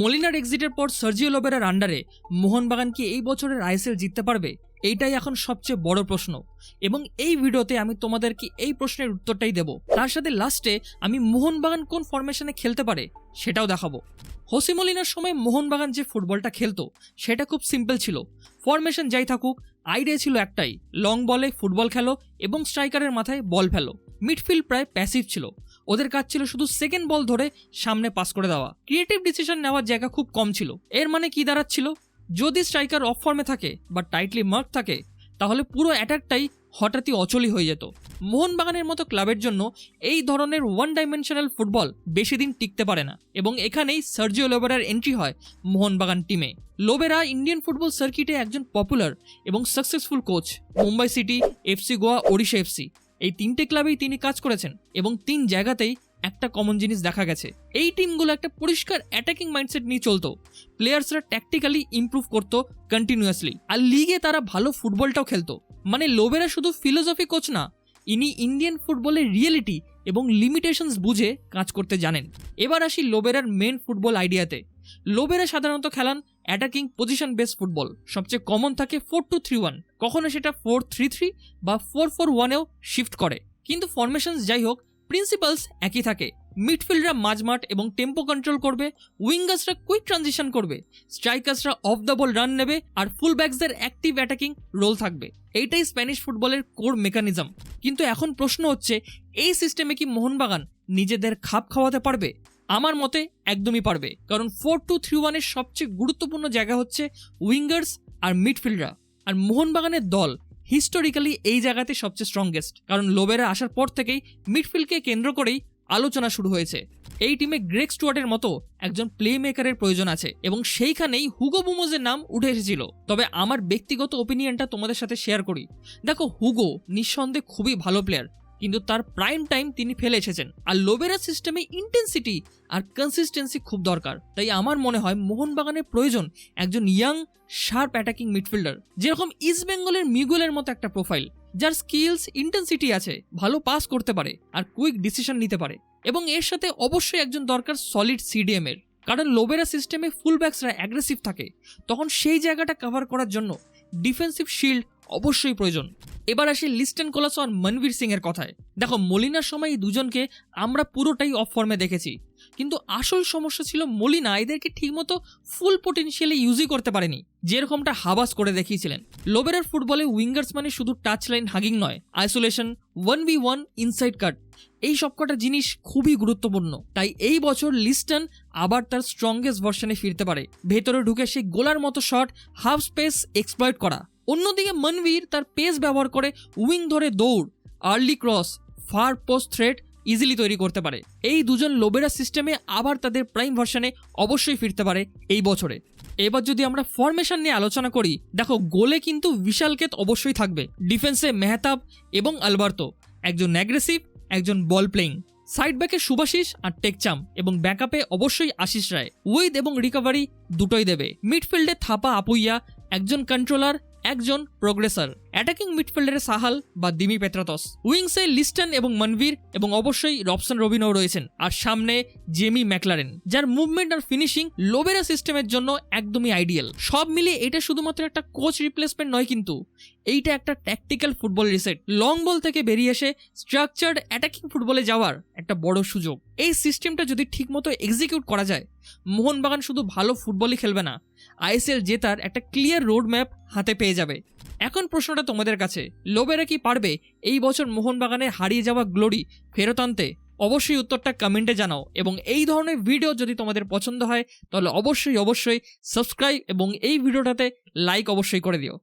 মলিনার এক্সিটের পর সার্জিও লোবেরার আন্ডারে মোহনবাগান কি এই বছরের আইএসএল জিততে পারবে? এইটাই এখন সবচেয়ে বড় প্রশ্ন। এবং এই ভিডিওতে আমি তোমাদেরকে এই প্রশ্নের উত্তরটাই দেব। তার সাথে লাস্টে আমি মোহনবাগান কোন ফরমেশনে খেলতে পারে সেটাও দেখাবো। হোসিমলিনার সময় মোহনবাগান যে ফুটবলটা খেলতো, সেটা খুব সিম্পল ছিল। ফরমেশন যাই থাকুক আইডিয়া ছিল একটাই লং বলে ফুটবল খেলো এবং স্ট্রাইকারের মাথায় বল ফেলো। মিডফিল্ড প্রায় প্যাসিভ ছিল। ওদের কাজ ছিল শুধু সেকেন্ড বল ধরে সামনে পাস করে দেওয়া। ক্রিয়েটিভ ডিসিশন নেওয়ার জায়গা খুব কম ছিল। এর মানে কি দাঁড়াচ্ছিল? যদি স্ট্রাইকার অফ ফর্মে থাকে বা টাইটলি মার্ক থাকে, তাহলে পুরো অ্যাটাকটাই হঠাৎই অচলই হয়ে যেত। মোহনবাগানের মতো ক্লাবের জন্য এই ধরনের ওয়ান ডাইমেনশনাল ফুটবল বেশি দিন টিকতে পারে না এবং এখানেই সার্জিও লোবেরার এন্ট্রি হয় মোহনবাগান টিমে লোবেরা ইন্ডিয়ান ফুটবল সার্কিটে একজন পপুলার এবং successful coach Mumbai city FC Goa Odisha FC এই তিনটে ক্লাবেই তিনি কাজ করেছেন এবং তিন জায়গাতেই একটা কমন জিনিস দেখা গেছে। এই টিমগুলো একটা পরিষ্কার অ্যাটাকিং মাইন্ডসেট নিয়ে চলতো। প্লেয়ার্সরা ট্যাকটিক্যালি ইমপ্রুভ করতো কন্টিনিউয়াসলি আর লিগে তারা ভালো ফুটবলটাও খেলতো। মানে লোবেরা শুধু ফিলোসফি কোচ না, ইনি ইন্ডিয়ান ফুটবলের রিয়েলিটি এবং লিমিটেশনস বুঝে কাজ করতে জানেন। এবার আসি লোবেরার মেন ফুটবল আইডিয়াতে লোবেরা সাধারণত খেলান অ্যাটাকিং পজিশন বেস ফুটবল সবচেয়ে কমন থাকে ফোর টু থ্রি ওয়ান কখনো সেটা ফোর থ্রি থ্রি বা ফোর ফোর ওয়ানেও শিফট করে। কিন্তু ফরমেশনস যাই হোক প্রিন্সিপালস একই থাকে। মিডফিল্ডরা মাঝমাঠ এবং টেম্পো কন্ট্রোল করবে উইঙ্গার্সরা কুইক ট্রানজিশন করবে স্ট্রাইকার্সরা অফ দ্য বল রান নেবে, আর ফুল ব্যাকসদের অ্যাক্টিভ অ্যাটাকিং রোল থাকবে। এইটাই স্প্যানিশ ফুটবলের কোর মেকানিজম কিন্তু এখন প্রশ্ন হচ্ছে, এই সিস্টেমে কি মোহনবাগান নিজেদের খাপ খাওয়াতে পারবে? আমার মতে একদমই পারবে। কারণ ফোর টু থ্রি ওয়ানের সবচেয়ে গুরুত্বপূর্ণ জায়গা হচ্ছে উইঙ্গার্স আর মিডফিল্ডরা আর মোহনবাগানের দল হিস্টোরিক্যালি এই জায়গাতে সবচেয়ে স্ট্রংগেস্ট কারণ লোবেরা আসার পর থেকেই মিডফিল্ডকে কেন্দ্র করেই আলোচনা শুরু হয়েছে। এই টিমে গ্রেক স্টুয়ার্টের মতো একজন প্লে মেকারের প্রয়োজন আছে এবং সেইখানেই হুগো বুমোজের নাম উঠে এসেছিল। তবে আমার ব্যক্তিগত ওপিনিয়নটা তোমাদের সাথে শেয়ার করি। দেখো হুগো নিঃসন্দেহে খুবই ভালো প্লেয়ার কিন্তু তার প্রাইম টাইম তিনি ফেলে এসেছেন। আর লোবেরা সিস্টেমে ইন্টেন্সিটি আর কনসিস্টেন্সি খুব দরকার। তাই আমার মনে হয় মোহনবাগানের প্রয়োজন একজন ইয়াং শার্প অ্যাটাকিং মিডফিল্ডার যেরকম ইস্ট বেঙ্গলের মিগুলের মতো একটা প্রোফাইল যার স্কিলস ইন্টেন্সিটি আছে, ভালো পাস করতে পারে আর কুইক ডিসিশন নিতে পারে। এবং এর সাথে অবশ্যই একজন দরকার সলিড সিডিএম এর। কারণ লোবেরা সিস্টেমে ফুল ব্যাকসরা অ্যাগ্রেসিভ থাকে, তখন সেই জায়গাটা কভার করার জন্য ডিফেন্সিভ শিল্ড অবশ্যই প্রয়োজন। এবার আসি লিস্টেন কোলাস আর মনবীর সিং এর কথায়। দেখো, মলিনার সময় এই দুজনকে আমরা পুরোটাই অফ ফর্মে দেখেছি। কিন্তু আসল সমস্যা ছিল মলিনা এদেরকে ঠিকমতো ফুল পোটেনশিয়ালি ইউজই করতে পারেনি। যেরকমটা হাবাস করে দেখিয়েছিলেন। লোবেরার ফুটবলে উইঙ্গার্স মানে শুধু টাচ লাইন হাগিং নয় isolation one v one inside cut এই সবকটা জিনিস খুবই গুরুত্বপূর্ণ। তাই এই বছর লিস্টন আবার তার স্ট্রংগেস্ট ভার্সনে ফিরতে পারে। ভেতরে ঢুকে সেই গোলার মতো শট হাফ স্পেস এক্সপ্লয়েট করা। অন্যদিকে মনবীর তার পেস ব্যবহার করে উইং ধরে দৌড় early cross far post threat easily তৈরি করতে পারে। এই দুজন লোবেরা সিস্টেমে আবার তাদের প্রাইম ভার্সনে অবশ্যই ফিরতে পারে এই বছরে। এবার যদি আমরা ফরমেশন নিয়ে আলোচনা করি, দেখো গোলে কিন্তু বিশালকেত অবশ্যই থাকবে। ডিফেন্সে মেহতাব এবং আলবার্তো, একজন অ্যাগ্রেসিভ একজন বল প্লেইং সাইড ব্যাকে সুভাশিস আর টেকচাম এবং ব্যাকআপে অবশ্যই আশিস রায়। উইথ এবং রিকভারি দুটোই দেবে। মিডফিল্ডে থাপা আপুইয়া, একজন কন্ট্রোলার একজন প্রোগ্রেসার অ্যাটাকিং মিডফিল্ডারে সাহাল বা দিমি পেত্রাতস। উইংসে লিস্টন এবং মনভীর এবং অবশ্যই রবসন রবিনও রয়েছেন। আর সামনে জেমি ম্যাকলারেন যার মুভমেন্ট আর ফিনিশিং লোবেরা সিস্টেমের জন্য একদমই আইডিয়াল সব মিলিয়ে এটা শুধুমাত্র একটা কোচ রিপ্লেসমেন্ট নয় কিন্তু, এইটা একটা tactical football reset long ball থেকে বেরিয়ে এসে স্ট্রাকচার্ড অ্যাটাকিং ফুটবলে যাওয়ার একটা বড় সুযোগ। এই সিস্টেমটা যদি ঠিকমতো এক্সিকিউট করা যায়, মোহনবাগান শুধু ভালো ফুটবলই খেলবে না, আইএসএল জেতার একটা ক্লিয়ার রোড ম্যাপ হাতে পেয়ে যাবে। এখন প্রশ্নটা তোমাদের কাছে লোবেরা কি পারবে এই বছর মোহনবাগানের হারিয়ে যাওয়া গ্লোরি ফেরত আনতে? অবশ্যই উত্তরটা কমেন্টে জানাও এবং এই ধরনের ভিডিও যদি তোমাদের পছন্দ হয়, তাহলে অবশ্যই অবশ্যই সাবস্ক্রাইব এবং এই ভিডিওটাতে লাইক অবশ্যই করে দিও।